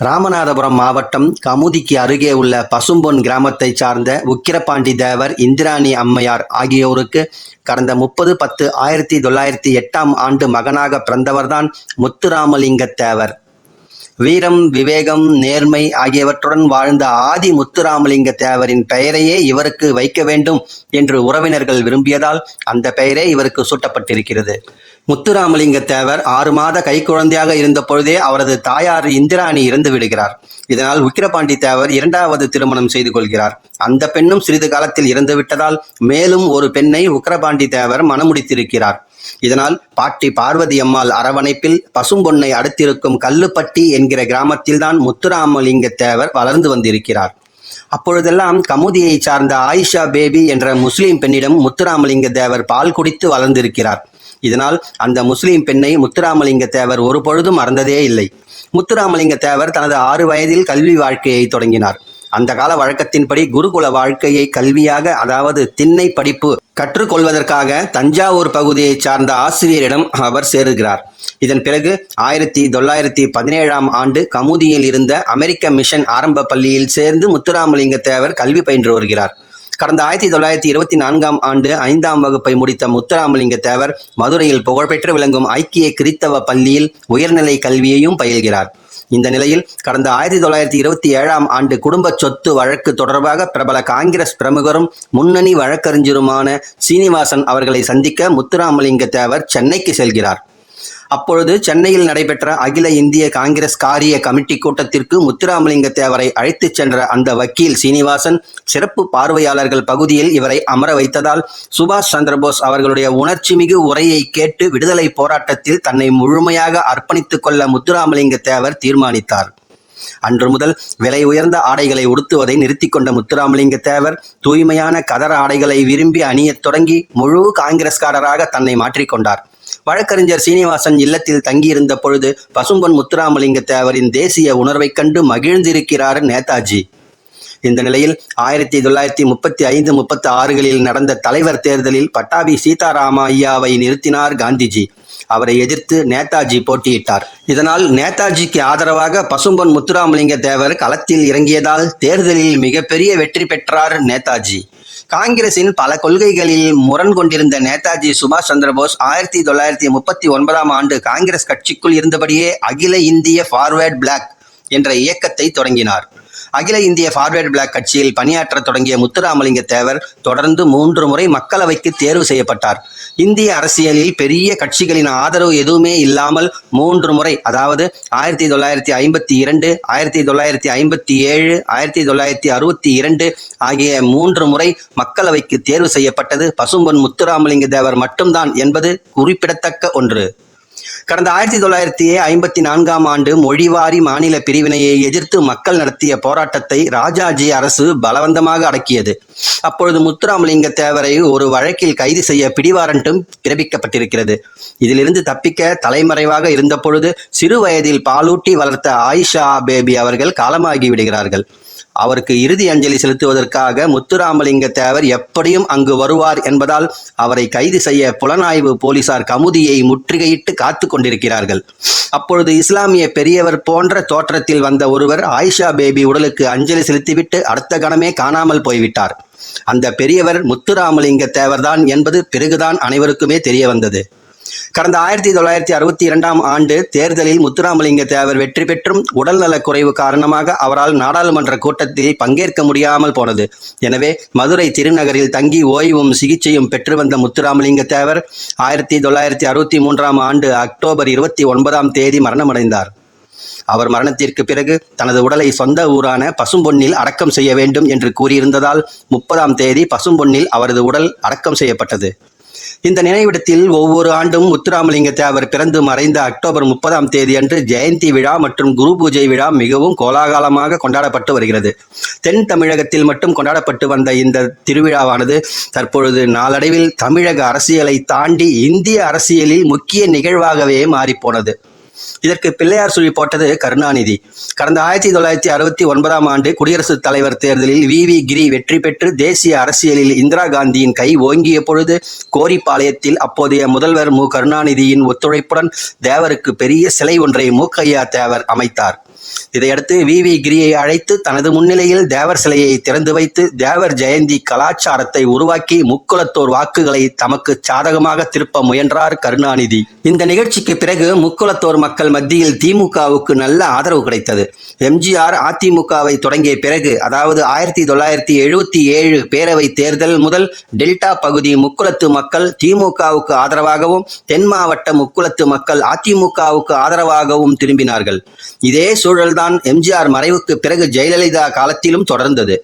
ராமநாதபுரம் மாவட்டம் கமுதிக்கு அருகே உள்ள பசும்பொன் கிராமத்தைச் சார்ந்த உக்கிரபாண்டி தேவர் இந்திராணி அம்மையார் ஆகியோருக்கு கடந்த முப்பது பத்து ஆயிரத்தி தொள்ளாயிரத்தி எட்டாம் ஆண்டு மகனாக பிறந்தவர்தான் முத்துராமலிங்க தேவர். வீரம் விவேகம் நேர்மை ஆகியவற்றுடன் வாழ்ந்த ஆதி முத்துராமலிங்க தேவரின் பெயரையே இவருக்கு வைக்க வேண்டும் என்று உறவினர்கள் விரும்பியதால் அந்த பெயரே இவருக்கு சூட்டப்பட்டிருக்கிறது. முத்துராமலிங்க தேவர் ஆறு மாத கைக்குழந்தையாக இருந்த பொழுதே அவரது தாயார் இந்திராணி இறந்து விடுகிறார். இதனால் உக்கிரபாண்டி தேவர் இரண்டாவது திருமணம் செய்து கொள்கிறார். அந்த பெண்ணும் சிறிது காலத்தில் இறந்து விட்டதால் மேலும் ஒரு பெண்ணை உக்கிரபாண்டி தேவர் மணமுடித்திருக்கிறார். இதனால் பாட்டி பார்வதி அம்மாள் அரவணைப்பில் பசும்பொன்னை அடுத்திருக்கும் கல்லுப்பட்டி என்கிற கிராமத்தில்தான் முத்துராமலிங்க தேவர் வளர்ந்து வந்திருக்கிறார். அப்பொழுதெல்லாம் கமுதியை சார்ந்த ஆயிஷா பேபி என்ற முஸ்லிம் பெண்ணிடம் முத்துராமலிங்க தேவர் பால் குடித்து வளர்ந்திருக்கிறார். இதனால் அந்த முஸ்லிம் பெண்ணை முத்துராமலிங்க தேவர் ஒரு பொழுதும் மறந்ததே இல்லை. முத்துராமலிங்க தேவர் தனது ஆறு வயதில் கல்வி வாழ்க்கையை தொடங்கினார். அந்த கால வழக்கத்தின்படி குருகுல வாழ்க்கையை கல்வியாக அதாவது திண்ணை படிப்பு கற்றுக்கொள்வதற்காக தஞ்சாவூர் பகுதியை சார்ந்த ஆசிரியரிடம் அவர் சேருகிறார். இதன் பிறகு ஆயிரத்தி தொள்ளாயிரத்தி பதினேழாம் ஆண்டு கமுதியில் இருந்த அமெரிக்க மிஷன் ஆரம்ப பள்ளியில் சேர்ந்து முத்துராமலிங்க தேவர் கல்வி பயின்று வருகிறார். கடந்த ஆயிரத்தி தொள்ளாயிரத்தி இருபத்தி நான்காம் ஆண்டு ஐந்தாம் வகுப்பை முடித்த முத்துராமலிங்க தேவர் மதுரையில் புகழ்பெற்று விளங்கும் ஐக்கிய கிறித்தவ பள்ளியில் உயர்நிலை கல்வியையும் பயில்கிறார். இந்த நிலையில் கடந்த ஆயிரத்தி தொள்ளாயிரத்தி இருபத்தி ஏழாம் ஆண்டு குடும்ப சொத்து வழக்கு தொடர்பாக பிரபல காங்கிரஸ் பிரமுகரும் முன்னணி வழக்கறிஞருமான சீனிவாசன் அவர்களை சந்திக்க முத்துராமலிங்க தேவர் சென்னைக்கு செல்கிறார். அப்பொழுது சென்னையில் நடைபெற்ற அகில இந்திய காங்கிரஸ் காரிய கமிட்டி கூட்டத்திற்கு முத்துராமலிங்க தேவரை அழைத்துச் சென்ற அந்த வக்கீல் சீனிவாசன் சிறப்பு பார்வையாளர்கள் பகுதியில் இவரை அமர வைத்ததால் சுபாஷ் சந்திரபோஸ் அவர்களுடைய உணர்ச்சிமிகு உரையை கேட்டு விடுதலை போராட்டத்தில் தன்னை முழுமையாக அர்ப்பணித்துக் கொள்ள முத்துராமலிங்க தேவர் தீர்மானித்தார். அன்று முதல் விலை உயர்ந்த ஆடைகளை உடுத்துவதை நிறுத்தி கொண்ட முத்துராமலிங்க தேவர் தூய்மையான கதர ஆடைகளை விரும்பி அணியத் தொடங்கி முழு காங்கிரஸ்காரராக தன்னை மாற்றிக்கொண்டார் வழக்கறிஞர் சீனிவாசன் இல்லத்தில் தங்கியிருந்த பொழுது பசும்பொன் முத்துராமலிங்க தேவரின் தேசிய உணர்வைக் கண்டு மகிழ்ந்திருக்கிறார் நேதாஜி. இந்த நிலையில் ஆயிரத்தி தொள்ளாயிரத்தி முப்பத்தி ஐந்து முப்பத்தி ஆறுகளில் நடந்த தலைவர் தேர்தலில் பட்டாபி சீதாராம ஐயாவை நிறுத்தினார் காந்திஜி. அவரை எதிர்த்து நேதாஜி போட்டியிட்டார். இதனால் நேதாஜிக்கு ஆதரவாக பசும்பொன் முத்துராமலிங்க தேவர் களத்தில் இறங்கியதால் தேர்தலில் மிகப்பெரிய வெற்றி பெற்றார் நேதாஜி. காங்கிரசின் பல கொள்கைகளில் முரண் கொண்டிருந்த நேதாஜி சுபாஷ் சந்திரபோஸ் ஆயிரத்தி தொள்ளாயிரத்தி முப்பத்தி ஒன்பதாம் ஆண்டு காங்கிரஸ் கட்சிக்குள் இருந்தபடியே அகில இந்திய ஃபார்வேர்ட் பிளாக் என்ற இயக்கத்தை தொடங்கினார். அகில இந்திய ஃபார்வேர்டு பிளாக் கட்சியில் பணியாற்ற தொடங்கிய முத்துராமலிங்க தேவர் தொடர்ந்து மூன்று முறை மக்களவைக்கு தேர்வு செய்யப்பட்டார். இந்திய அரசியலில் பெரிய கட்சிகளின் ஆதரவு எதுவுமே இல்லாமல் மூன்று முறை அதாவது ஆயிரத்தி தொள்ளாயிரத்தி ஐம்பத்தி இரண்டு ஆயிரத்தி தொள்ளாயிரத்தி ஐம்பத்தி ஏழு ஆயிரத்தி தொள்ளாயிரத்தி அறுபத்தி இரண்டு ஆகிய மூன்று முறை மக்களவைக்கு தேர்வு செய்யப்பட்டது. பசும்பொன் முத்துராமலிங்க தேவர் மட்டும்தான் என்பது குறிப்பிடத்தக்க ஒன்று. கடந்த ஆயிரத்தி தொள்ளாயிரத்தி ஐம்பத்தி நான்காம் ஆண்டு மொழிவாரி மாநில பிரிவினையை எதிர்த்து மக்கள் நடத்திய போராட்டத்தை ராஜாஜி அரசு பலவந்தமாக அடக்கியது. அப்பொழுது முத்துராமலிங்க தேவரை ஒரு வழக்கில் கைது செய்ய பிடிவாரண்டும் பிறப்பிக்கப்பட்டிருக்கிறது. இதிலிருந்து தப்பிக்க தலைமறைவாக இருந்த பொழுது சிறு வயதில் பாலூட்டி வளர்த்த ஆயிஷா பேபி அவர்கள் காலமாகி விடுகிறார்கள் அவருக்கு இறுதி அஞ்சலி செலுத்துவதற்காக முத்துராமலிங்க தேவர் எப்படியும் அங்கு வருவார் என்பதால் அவரை கைது செய்ய புலனாய்வு போலீசார் கமுதியை முற்றுகையிட்டு காத்து கொண்டிருக்கிறார்கள். அப்பொழுது இஸ்லாமிய பெரியவர் போன்ற தோற்றத்தில் வந்த ஒருவர் ஆயிஷா பேபி உடலுக்கு அஞ்சலி செலுத்திவிட்டு அடுத்த கணமே காணாமல் போய்விட்டார். அந்த பெரியவர் முத்துராமலிங்க தேவர்தான் என்பது பிறகுதான் அனைவருக்குமே தெரிய வந்தது. கடந்த ஆயிரத்தி தொள்ளாயிரத்தி அறுபத்தி இரண்டாம் ஆண்டு தேர்தலில் முத்துராமலிங்க தேவர் வெற்றி பெற்றும் உடல்நலக் குறைவு காரணமாக அவரால் நாடாளுமன்ற கூட்டத்தில் பங்கேற்க முடியாமல் போனது. எனவே மதுரை திருநகரில் தங்கி ஓய்வும் சிகிச்சையும் பெற்று வந்த முத்துராமலிங்க தேவர் ஆயிரத்தி தொள்ளாயிரத்தி அறுபத்தி மூன்றாம் ஆண்டு அக்டோபர் இருபத்தி ஒன்பதாம் தேதி மரணமடைந்தார். அவர் மரணத்திற்கு பிறகு தனது உடலை சொந்த ஊரான பசும்பொன்னில் அடக்கம் செய்ய வேண்டும் என்று கூறியிருந்ததால் முப்பதாம் தேதி பசும்பொன்னில் அவரது உடல் அடக்கம் செய்யப்பட்டது. இந்த நினைவிடத்தில் ஒவ்வொரு ஆண்டும் முத்துராமலிங்க தேவர் பிறந்து மறைந்த அக்டோபர் முப்பதாம் தேதி அன்று ஜெயந்தி விழா மற்றும் குரு பூஜை விழா மிகவும் கோலாகலமாக கொண்டாடப்பட்டு வருகிறது. தென் தமிழகத்தில் மட்டும் கொண்டாடப்பட்டு வந்த இந்த திருவிழாவானது தற்பொழுது நாளடைவில் தமிழக அரசியலை தாண்டி இந்திய அரசியலில் முக்கிய நிகழ்வாகவே மாறிப்போனது. இதற்கு பிள்ளையார் சுழி போட்டது கருணாநிதி. கடந்த ஆயிரத்தி தொள்ளாயிரத்தி அறுபத்தி ஒன்பதாம் ஆண்டு குடியரசுத் தலைவர் தேர்தலில் வி. வி. கிரி வெற்றி பெற்று தேசிய அரசியலில் இந்திரா காந்தியின் கை ஓங்கிய பொழுது கோரிப்பாளையத்தில் அப்போதைய முதல்வர் மு. கருணாநிதியின் ஒத்துழைப்புடன் தேவருக்கு பெரிய சிலை ஒன்றை மூக்கையா தேவர் அமைத்தார். இதையடுத்து வி வி கிரியை அழைத்து தனது முன்னிலையில் தேவர் சிலையை திறந்து வைத்து தேவர் ஜெயந்தி கலாச்சாரத்தை உருவாக்கி முக்குலத்தோர் வாக்குகளை தமக்கு சாதகமாக திருப்ப முயன்றார் கருணாநிதி. இந்த நிகழ்ச்சிக்கு பிறகு முக்குலத்தோர் மக்கள் மத்தியில் திமுகவுக்கு நல்ல ஆதரவு கிடைத்தது. எம்ஜிஆர் அதிமுகவை தொடங்கிய பிறகு அதாவது ஆயிரத்தி தொள்ளாயிரத்தி எழுபத்தி ஏழு பேரவை தேர்தல் முதல் டெல்டா பகுதி முக்குலத்து மக்கள் திமுகவுக்கு ஆதரவாகவும் தென் மாவட்ட முக்குலத்து மக்கள் அதிமுகவுக்கு ஆதரவாகவும் திரும்பினார்கள். இதே சூழல்தான் எம்ஜிஆர் மறைவுக்கு பிறகு ஜெயலலிதா காலத்திலும் தொடர்ந்தது.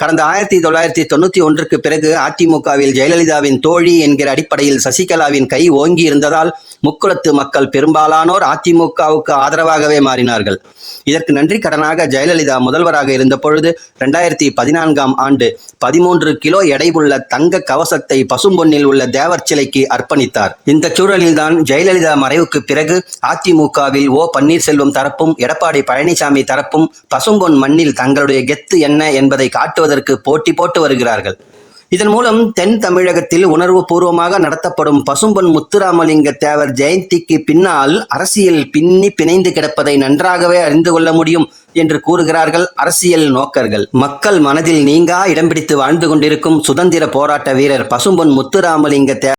கடந்த ஆயிரத்தி தொள்ளாயிரத்தி தொண்ணூத்தி ஒன்றுக்கு பிறகு அதிமுகவில் ஜெயலலிதாவின் தோழி என்கிற அடிப்படையில் சசிகலாவின் கை ஓங்கி இருந்ததால் முக்குளத்து மக்கள் பெரும்பாலானோர் அதிமுகவுக்கு ஆதரவாகவே மாறினார்கள். இதற்கு நன்றி கடனாக ஜெயலலிதா முதல்வராக இருந்த பொழுது இரண்டாயிரத்தி பதினான்காம் ஆண்டு பதிமூன்று கிலோ எடையுள்ள தங்க கவசத்தை பசும்பொன்னில் உள்ள தேவர் சிலைக்கு அர்ப்பணித்தார். இந்த சூழலில்தான் ஜெயலலிதா மறைவுக்கு பிறகு அதிமுகவில் ஓ பன்னீர்செல்வம் தரப்பும் எடப்பாடி பழனிசாமி தரப்பும் பசும்பொன் மண்ணில் தங்களுடைய கெத்து என்ன என்பதை காட்டுவது நடத்துவதற்கு போட்டி போட்டு வருகிறார்கள். இதன் மூலம் தென் தமிழகத்தில் உணர்வு பூர்வமாக நடத்தப்படும் பசும்பொன் முத்துராமலிங்க தேவர் ஜெயந்திக்கு பின்னால் அரசியல் பின்னி பிணைந்து கிடப்பதை நன்றாகவே அறிந்து கொள்ள முடியும் என்று கூறுகிறார்கள் அரசியல் நோக்கர்கள். மக்கள் மனதில் நீங்கா இடம் பிடித்து வாழ்ந்து கொண்டிருக்கும் சுதந்திர போராட்ட வீரர் பசும்பொன் முத்துராமலிங்க தேவர்